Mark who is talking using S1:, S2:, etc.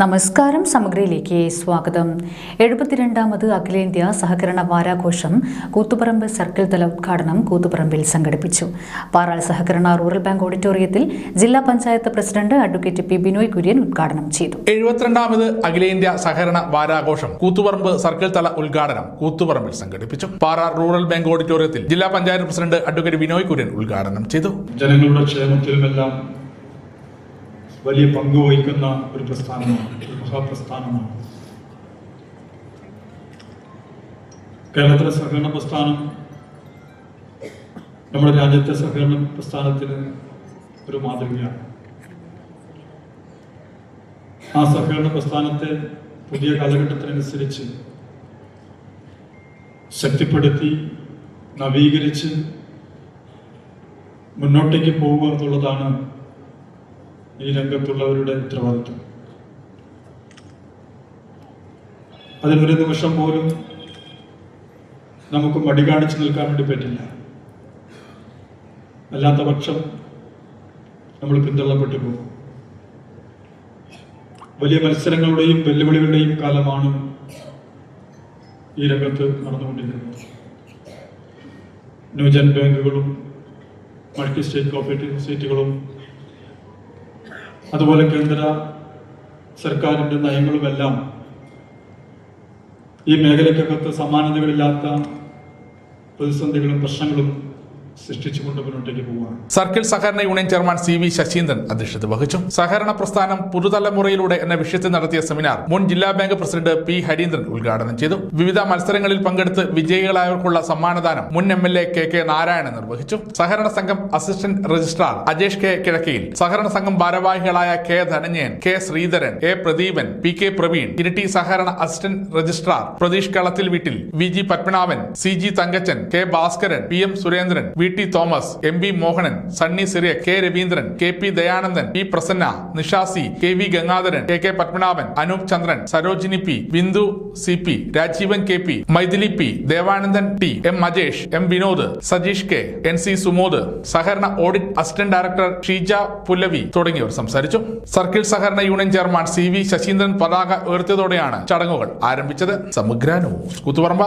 S1: നമസ്കാരം സമഗ്രയിലേക്ക് സ്വാഗതം. എഴുപത്തിരണ്ടാമത് അഖിലേന്ത്യാ സഹകരണ വാരാഘോഷം കൂത്തുപറമ്പ് സർക്കിൾ തല ഉദ്ഘാടനം കൂത്തുപറമ്പിൽ സംഘടിപ്പിച്ചു. പാറാൾ സഹകരണ റൂറൽ ബാങ്ക് ഓഡിറ്റോറിയത്തിൽ ജില്ലാ panchayat president advocate P. Binoy Kurian ഉദ്ഘാടനം ചെയ്തു.
S2: എഴുപത്തിരണ്ടാമത് അഖിലേന്ത്യാ സഹകരണ വാരാഘോഷം കൂത്തുപറമ്പ് സർക്കിൾ തല ഉദ്ഘാടനം കൂത്തുപറമ്പിൽ സംഘടിപ്പിച്ചു. പാറാൾ റൂറൽ ബാങ്ക് ഓഡിറ്റോറിയത്തിൽ ജില്ലാ പഞ്ചായത്ത് പ്രസിഡന്റ് അഡ്വക്കേറ്റ് ബിനോയ് കുര്യൻ ഉദ്ഘാടനം ചെയ്തു.
S3: ജനങ്ങളുടെ ക്ഷേമത്തിലുമെല്ലാം വലിയ പങ്ക് വഹിക്കുന്ന ഒരു പ്രസ്ഥാനമാണ് ഒരു മഹാപ്രസ്ഥാനമാണ്. കേരളത്തിലെ സഹകരണ പ്രസ്ഥാനം നമ്മുടെ രാജ്യത്തെ സഹകരണ പ്രസ്ഥാനത്തിന് ഒരു മാതൃകയാണ്. ആ സഹകരണ പ്രസ്ഥാനത്തെ പുതിയ കാലഘട്ടത്തിനനുസരിച്ച് ശക്തിപ്പെടുത്തി നവീകരിച്ച് മുന്നോട്ടേക്ക് പോവുക എന്നുള്ളതാണ് ഈ രംഗത്തുള്ളവരുടെ ഉത്തരവാദിത്വം. അതിനൊരു നിമിഷം പോലും നമുക്ക് മടി കാണിച്ചു നിൽക്കാൻ വേണ്ടി പറ്റില്ല. അല്ലാത്ത പക്ഷം നമ്മൾ പിന്തള്ളപ്പെട്ടു പോകും. വലിയ മത്സരങ്ങളുടെയും വെല്ലുവിളികളുടെയും കാലമാണ് ഈ രംഗത്ത് നടന്നുകൊണ്ടിരിക്കുന്നത്. ന്യൂജൻ ബാങ്കുകളും മൾട്ടി സ്റ്റേറ്റ് കോപ്പറേറ്റീവ് സൊസൈറ്റികളും അതുപോലെ കേന്ദ്ര സർക്കാരിന്റെ നയങ്ങളുമെല്ലാം ഈ മേഖലയ്ക്കകത്ത് സമാനതകളില്ലാത്ത പ്രതിസന്ധികളും പ്രശ്നങ്ങളും
S2: സർക്കിൾ സഹകരണ union chairman C V Saseendran അധ്യക്ഷത വഹിച്ചു. സഹകരണ പ്രസ്ഥാനം പുതുതലമുറയിലൂടെ എന്ന വിഷയത്തിൽ നടത്തിയ സെമിനാർ മുൻ ജില്ലാ ബാങ്ക് പ്രസിഡന്റ് പി ഹരീന്ദ്രൻ ഉദ്ഘാടനം ചെയ്തു. വിവിധ മത്സരങ്ങളിൽ പങ്കെടുത്ത് വിജയികളായവർക്കുള്ള സമ്മാനദാനം മുൻ M L A K K Narayanan നിർവഹിച്ചു. സഹകരണ സംഘം assistant registrar Ajesh K Kizhakkayil സഹകരണ സംഘം ഭാരവാഹികളായ K Dhananjayan K Sreedharan A Pradeepan P K Praveen Iritty സഹകരണ assistant registrar Pratheesh Kalathil Veettil V G Padmanabhan C G Thankachan K Bhaskaran P M Surendran V T Thomas M V Mohanan Sunny Siriya K Raveendran K P Dayanandan P Prasanna നിഷാസി K V Gangadharan K K Padmanabhan Anoop Chandran Sarojini P Bindu C P Rajeevan K P Mythili P Devanandan T M Ajesh M Vinod Sajeesh K N C Sumod സഹകരണ audit assistant director Sheeja Pullavi തുടങ്ങിയവർ സംസാരിച്ചു. Circle സഹകരണ union chairman C V Saseendran പതാക ഉയർത്തിയതോടെയാണ് ചടങ്ങുകൾ ആരംഭിച്ചത്. സമഗ്രാനു കൂത്തുപറമ്പ.